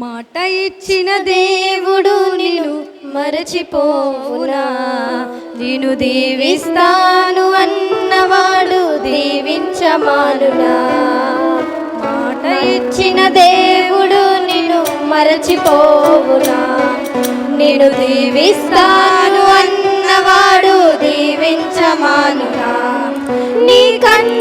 మాట ఇచ్చిన దేవుడు నిన్ను మరచిపోవునా? నేను దీవిస్తాను అన్నవాడు దీవించమానునా? మాట ఇచ్చిన దేవుడు నిన్ను మరచిపోవునా? నేను దీవిస్తాను అన్నవాడు దీవించమానునా? నీ కన్ను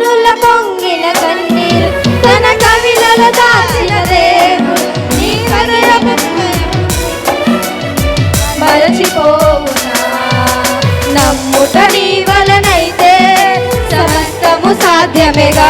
సాధ్యమేగా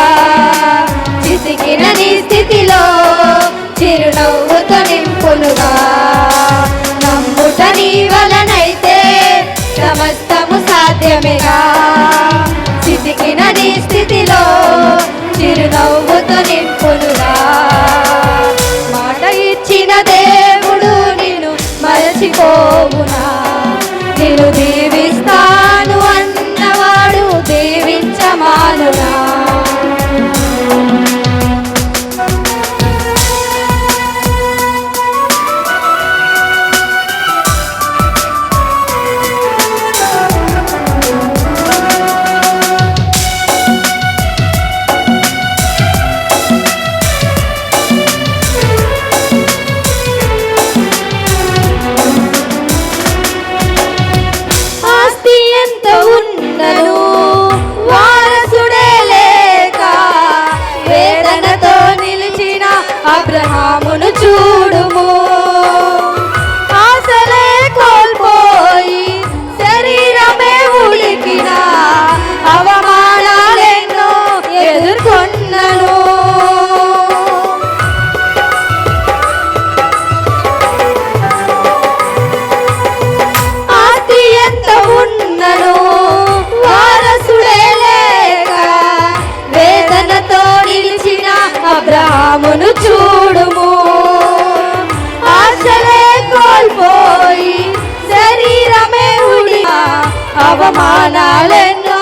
అవమానాలెన్నో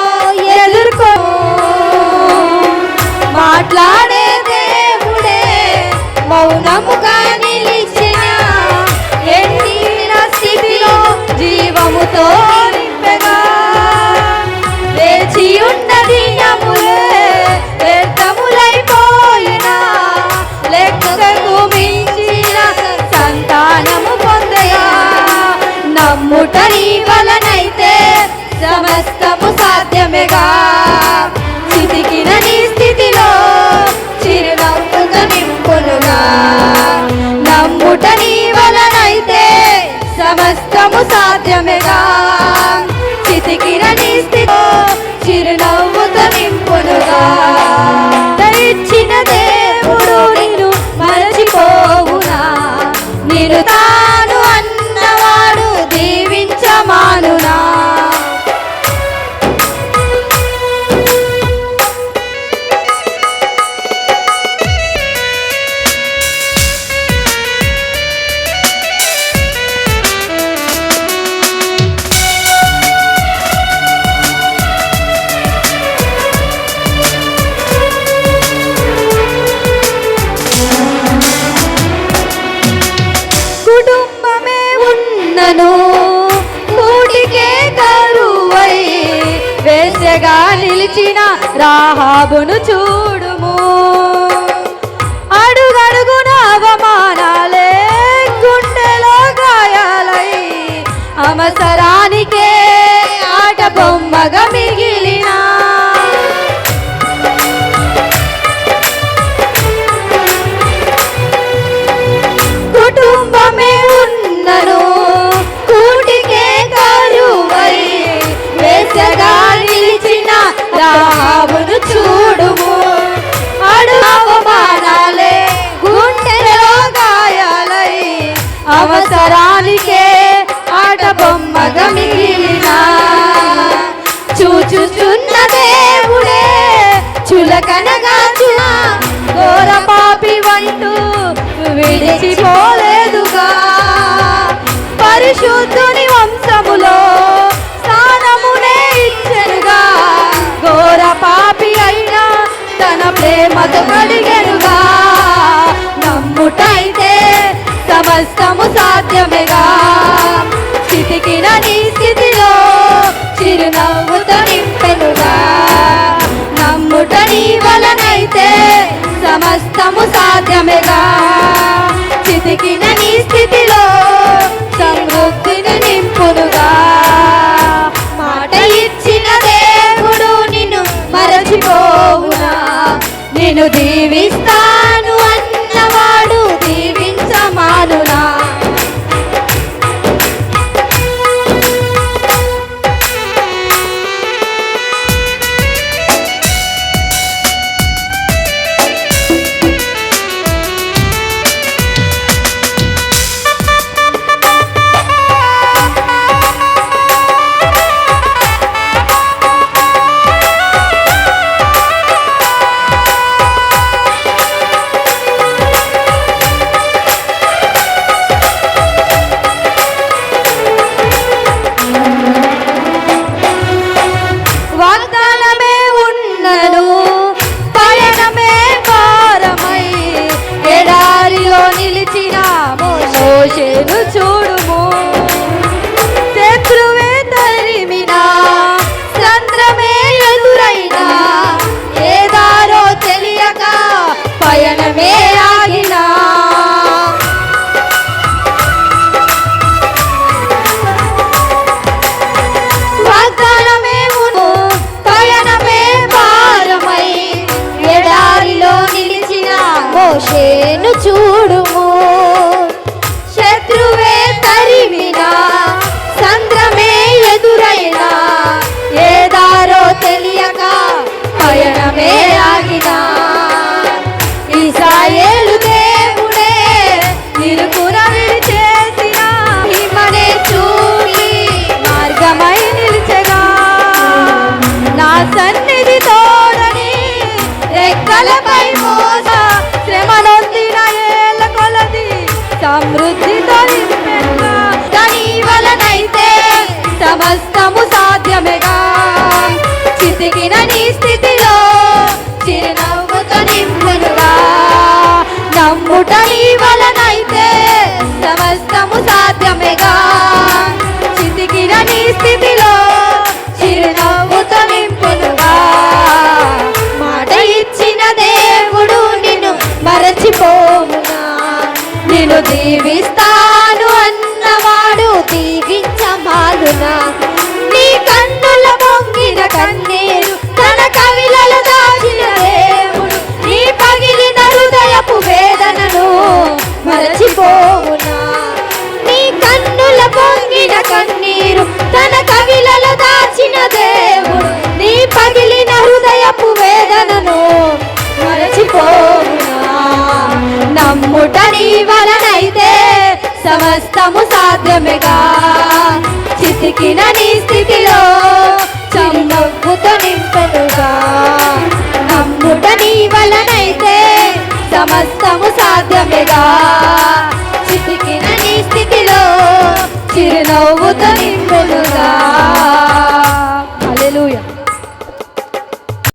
ఎదుర్కో. మాట్లాడే దేవుడే మౌనముగా నిలిచిన ఎండిన స్థితిలో జీవముతో నింపెగా. వేచి ఉన్నది దినములే వ్యర్థములైపోయిన. లెక్కకు మించిన సంతానము పొందయా నమ్ముట నీ సమస్తము సాధ్యమేగా. చితికిన నీ స్థితిలో చిరునవ్వుతో నింపునుగా. నమ్ముట నీ వలనైతే సమస్తము సాధ్యమేగా. చితికిన నీ స్థితిలో చిరునవ్వు రాహాబును చూడుము చులకనగా యోషేను చూడుము. శత్రువే తరిమినా చంద్రమే ఎదురైనా ఏ తెలియక పయనమే ఆగినా. పయనమే ఎడారిలో నిలిచిన చూడు సమస్తము సాధ్యమేగా. చితికిన నీ స్థితిలో 나. చిక్కిన నీ స్థితిలో చిరునవ్వుతో నింపెదుగా నమ్ముట నీ వలనైతే సమస్తము సాధ్యమేగా. చితికిన నీ స్థితిలో చిరునవ్వుతో